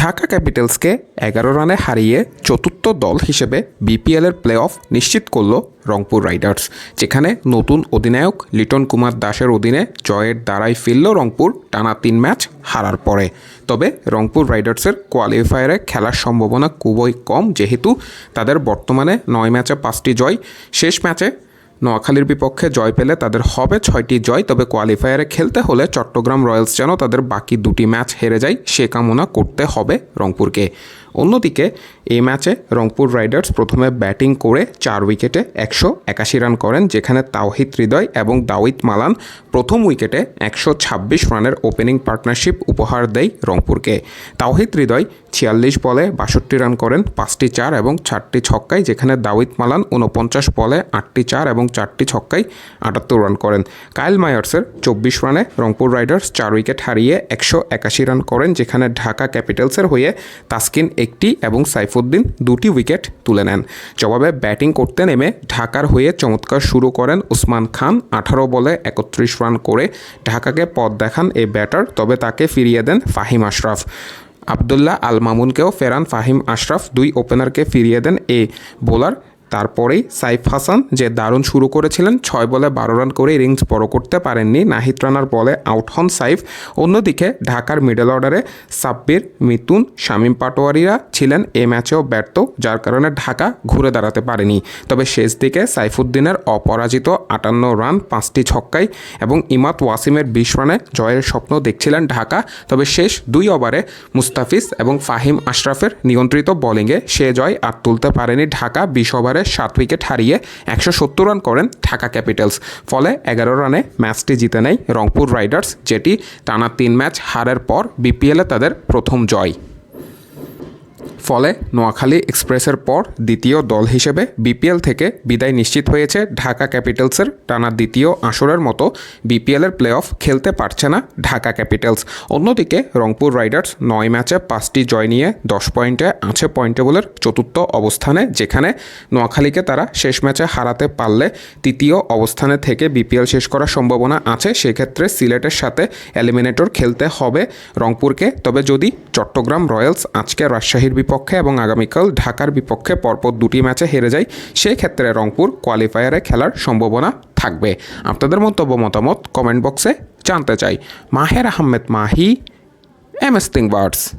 ঢাকা ক্যাপিটালসকে এগারো রানে হারিয়ে চতুর্থ দল হিসেবে বিপিএলের প্লে অফ নিশ্চিত করল রংপুর রাইডার্স, যেখানে নতুন অধিনায়ক লিটন কুমার দাসের অধীনে জয়ের দ্বারাই ফিরল রংপুর টানা তিন ম্যাচ হারার পরে। তবে রংপুর রাইডার্সের কোয়ালিফায়ারে খেলার সম্ভাবনা খুবই কম, যেহেতু তাদের বর্তমানে নয় ম্যাচে পাঁচটি জয়, শেষ ম্যাচে নোয়াখালীর বিপক্ষে জয় পেলে তাদের হবে ছয়টি জয়, তবে কোয়ালিফায়ারে খেলতে হলে চট্টগ্রাম রয়্যালস যেন তাদের বাকি দুটি ম্যাচ হেরে যায়, সে কামনা করতে হবে রংপুরকে। অন্যদিকে এই ম্যাচে রংপুর রাইডার্স প্রথমে ব্যাটিং করে চার উইকেটে একশো একাশি রান করেন, যেখানে তাওহিদ হৃদয় এবং দাউদ মালান প্রথম উইকেটে একশো ছাব্বিশ রানের ওপেনিং পার্টনারশিপ উপহার দেয় রংপুরকে। তাওহিদ হৃদয় ছিয়াল্লিশ বলে বাষট্টি রান করেন, পাঁচটি চার এবং চারটি ছক্কায়, যেখানে দাউদ মালান উনপঞ্চাশ বলে আটটি চার এবং চারটি ছক্কায় আটাত্তর রান করেন। কাইল মায়ার্সের চব্বিশ রানে রংপুর রাইডার্স চার উইকেট হারিয়ে একশো একাশি রান করেন, যেখানে ঢাকা ক্যাপিটালসের হয়ে তাসকিন একটি এবং সাইফুদ্দিন দুটি উইকেট তুলে নেন। জবাবে ব্যাটিং করতে নেমে ঢাকার হয়ে চমৎকার শুরু করেন ওসমান খান। আঠারো বলে একত্রিশ রান করে ঢাকাকে পথ দেখান এই ব্যাটার, তবে তাকে ফিরিয়ে দেন ফাহিম আশরাফ। আবদুল্লাহ আল মামুনকেও ফেরান ফাহিম আশরাফ। দুই ওপেনারকে ফিরিয়ে দেন এ বোলার তারপরেই সাইফ হাসান যে দারুণ শুরু করেছিলেন, ছয় বলে বারো রান করে ইনিংস বড় করতে পারেননি। নাহিদ রানার বলে আউট হন সাইফ। অন্যদিকে ঢাকার মিডল অর্ডারে সাব্বির মিতুন শামীম পাটোয়ারিরা ছিলেন এ ম্যাচেও ব্যর্থ, যার কারণে ঢাকা ঘুরে দাঁড়াতে পারেনি। তবে শেষ দিকে সাইফুদ্দিনের অপরাজিত আটান্ন রান, পাঁচটি ছক্কায় এবং ইমাত ওয়াসিমের বিশ রানে জয়ের স্বপ্ন দেখছিলেন ঢাকা। তবে শেষ দুই ওভারে মুস্তাফিজ এবং ফাহিম আশরাফের নিয়ন্ত্রিত বোলিংয়ে সে জয় আর তুলতে পারেনি ঢাকা। বিশ ওভারে সাত উইকেট হারিয়ে একশো সত্তর রান করেন ঢাকা ক্যাপিটালস। ফলে এগারো রানে ম্যাচটি জিতে নেয় রংপুর রাইডার্স, যেটি টানা তিন ম্যাচ হারের পর বিপিএলে তাদের প্রথম জয়। ফলে নোয়াখালী এক্সপ্রেসের পর দ্বিতীয় দল হিসেবে বিপিএল থেকে বিদায় নিশ্চিত হয়েছে ঢাকা ক্যাপিটালসের। টানা দ্বিতীয় আসরের মতো বিপিএলের প্লে অফ খেলতে পারছে না ঢাকা ক্যাপিটালস। অন্যদিকে রংপুর রাইডার্স নয় ম্যাচে পাঁচটি জয় নিয়ে দশ পয়েন্টে আছে পয়েন্ট টেবলের চতুর্থ অবস্থানে, যেখানে নোয়াখালীকে তারা শেষ ম্যাচে হারাতে পারলে তৃতীয় অবস্থানে থেকে বিপিএল শেষ করার সম্ভাবনা আছে। সেক্ষেত্রে সিলেটের সাথে এলিমিনেটর খেলতে হবে রংপুরকে। তবে যদি চট্টগ্রাম রয়্যালস আজকে রাজশাহীর বিপক্ষে এবং আগামীকাল ঢাকার বিপক্ষে পরপর দুটি ম্যাচে হেরে যায় সেই ক্ষেত্রে রংপুর কোয়ালিফায়ারে খেলার সম্ভাবনা থাকবে। আপনাদের মন্তব্য, মতামত কমেন্ট বক্সে জানতে চাই। Maher Ahmed Mahi M S birds